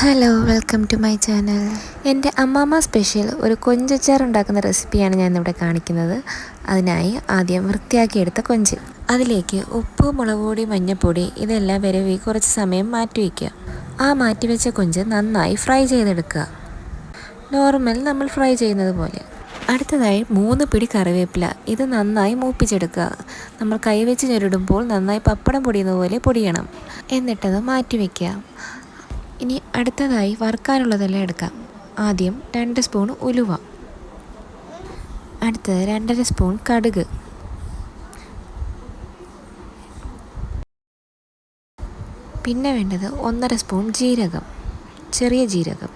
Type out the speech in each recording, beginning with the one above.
Hello welcome to my channel എന്റെ അമ്മാമ്മ special ഒരു കൊഞ്ചച്ചാർ ഉണ്ടാക്കുന്ന റെസിപ്പിയാണ് ഞാൻ ഇവിടെ കാണിക്കുന്നത്. അതിനായി ആദ്യം വൃത്തിയാക്കിയെടുത്ത കൊഞ്ച്. അതിലേക്ക് ഉപ്പ് മുളക് പൊടി മഞ്ഞൾപ്പൊടി ഇതെല്ലാം വരവി കുറച്ച് സമയം മാറ്റി വയ്ക്കുക ആ മാറ്റിവെച്ച കൊഞ്ച് നന്നായി ഫ്രൈ ചെയ്തെടുക്കുക. നോർമൽ നമ്മൾ ഫ്രൈ ചെയ്യുന്നത് പോലെ. അടുത്തതായി മൂന്ന് പിടി കറിവേപ്പില. ഇത് നന്നായി മൂപ്പിച്ചെടുക്കുക. നമ്മൾ കൈവച്ച് ഞെരിടുമ്പോൾ നന്നായി പപ്പടം പൊടിയുന്നതുപോലെ പൊടിയണം. എന്നിട്ടത് മാറ്റി വയ്ക്കുക ഇനി അടുത്തതായി വറുക്കാനുള്ളതെല്ലാം എടുക്കാം. ആദ്യം രണ്ട് സ്പൂൺ ഉലുവ. അടുത്തത് രണ്ടര സ്പൂൺ കടുക്. പിന്നെ വേണ്ടത് ഒന്നര സ്പൂൺ ജീരകം. ചെറിയ ജീരകം.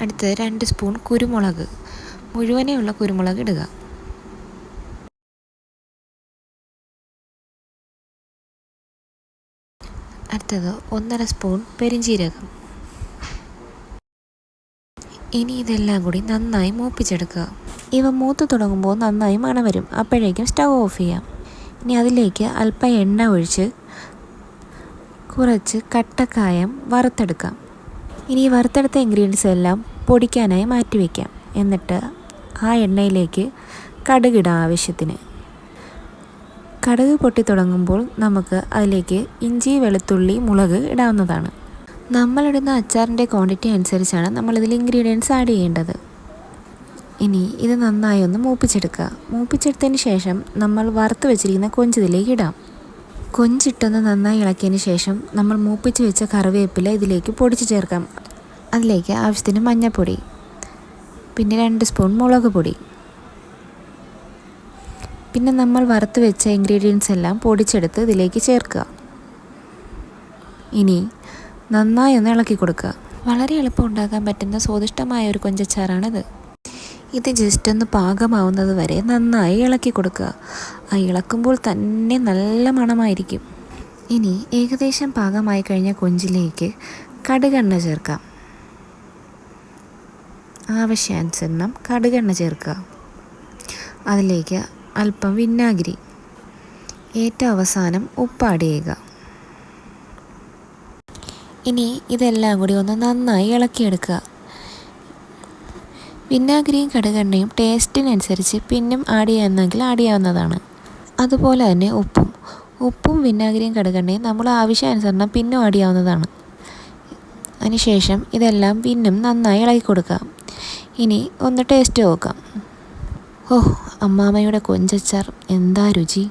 അടുത്തത് രണ്ട് സ്പൂൺ കുരുമുളക്. മുഴുവനെയുള്ള കുരുമുളക് ഇടുക. അടുത്തത് ഒന്നര സ്പൂൺ പെരിഞ്ചീരകം. ഇനി ഇതെല്ലാം കൂടി നന്നായി മൂപ്പിച്ചെടുക്കുക. ഇവ മൂത്ത് തുടങ്ങുമ്പോൾ നന്നായി മണം വരും. അപ്പോഴേക്കും സ്റ്റൗ ഓഫ് ചെയ്യാം. ഇനി അതിലേക്ക് അല്പം എണ്ണ ഒഴിച്ച് കുറച്ച് കട്ടക്കായം വറുത്തെടുക്കാം. ഇനി വറുത്തെടുത്ത ഇൻഗ്രീഡിയൻസ് എല്ലാം പൊടിക്കാനായി മാറ്റിവെക്കാം. എന്നിട്ട് ആ എണ്ണയിലേക്ക് കടുകിടാം ആവശ്യത്തിന്. കടുക് പൊട്ടി തുടങ്ങുമ്പോൾ നമുക്ക് അതിലേക്ക് ഇഞ്ചി വെളുത്തുള്ളി മുളക് ഇടാവുന്നതാണ്. നമ്മളിടുന്ന അച്ചാറിന്റെ ക്വാണ്ടിറ്റി അനുസരിച്ചാണ് നമ്മളിതിൽ ഇൻഗ്രീഡിയൻസ് ആഡ് ചെയ്യേണ്ടത്. ഇനി ഇത് നന്നായി ഒന്ന് മൂപ്പിച്ചെടുക്കുക. മൂപ്പിച്ചെടുത്തതിന് ശേഷം നമ്മൾ വറുത്ത് വെച്ചിരിക്കുന്ന കൊഞ്ചിതിലേക്ക് ഇടാം. കൊഞ്ചിട്ടൊന്ന് നന്നായി ഇളക്കിയതിന് ശേഷം നമ്മൾ മൂപ്പിച്ച് വെച്ച കറിവേപ്പില ഇതിലേക്ക് പൊടിച്ച് ചേർക്കാം. അതിലേക്ക് ആവശ്യത്തിന് മഞ്ഞൾപ്പൊടി പിന്നെ രണ്ട് സ്പൂൺ മുളക് പൊടി പിന്നെ നമ്മൾ വറുത്ത് വെച്ച ഇൻഗ്രീഡിയൻസ് എല്ലാം പൊടിച്ചെടുത്ത് ഇതിലേക്ക് ചേർക്കുക. ഇനി നന്നായി ഒന്ന് ഇളക്കി കൊടുക്കുക. വളരെ എളുപ്പം ഉണ്ടാക്കാൻ പറ്റുന്ന സ്വാദിഷ്ടമായ ഒരു കൊഞ്ചച്ചാറാണിത്. ഇത് ജസ്റ്റ് ഒന്ന് പാകമാവുന്നത് വരെ നന്നായി ഇളക്കി കൊടുക്കുക. ആ ഇളക്കുമ്പോൾ തന്നെ നല്ല മണമായിരിക്കും. ഇനി ഏകദേശം പാകമായി കഴിഞ്ഞ കൊഞ്ചിലേക്ക് കടുകെണ്ണ ചേർക്കാം. ആവശ്യാനുസരണം കടുകെണ്ണ ചേർക്കുക. അതിലേക്ക് അല്പം വിനാഗിരി. ഏറ്റവും അവസാനം ഉപ്പാഡ് ചെയ്യുക ഇനി ഇതെല്ലാം കൂടി ഒന്ന് നന്നായി ഇളക്കിയെടുക്കുക. വിനാഗിരിയും കടുകെണ്ണയും ടേസ്റ്റിനനുസരിച്ച് പിന്നും ആഡ് ചെയ്യാമെന്നെങ്കിൽ ആഡ് ചെയ്യാവുന്നതാണ്. അതുപോലെ തന്നെ ഉപ്പും. ഉപ്പും വിനാഗിരിയും കടുകെണ്ണയും നമ്മൾ ആവശ്യാനുസരണം പിന്നും ആഡ് ചെയ്യാവുന്നതാണ്. അതിനുശേഷം ഇതെല്ലാം പിന്നും നന്നായി ഇളക്കി കൊടുക്കുക. ഇനി ഒന്ന് ടേസ്റ്റ് നോക്കാം. ഓ അമ്മാമ്മയുടെ കൊഞ്ചച്ചാർ. എന്താ രുചി?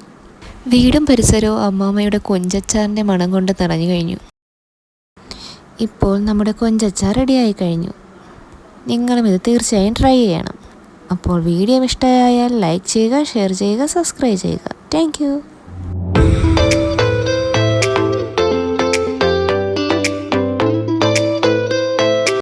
വീടും പരിസരവും അമ്മാമ്മയുടെ കൊഞ്ചച്ചാറിന്റെ മണം കൊണ്ട് നിറഞ്ഞു കഴിഞ്ഞു. ഇപ്പോൾ നമ്മുടെ കൊഞ്ചച്ചാർ റെഡിയായി കഴിഞ്ഞു. നിങ്ങളും ഇത് തീർച്ചയായും ട്രൈ ചെയ്യണം. അപ്പോൾ വീഡിയോ ഇഷ്ടമായാൽ ലൈക്ക് ചെയ്യുക ഷെയർ ചെയ്യുക സബ്സ്ക്രൈബ് ചെയ്യുക. താങ്ക്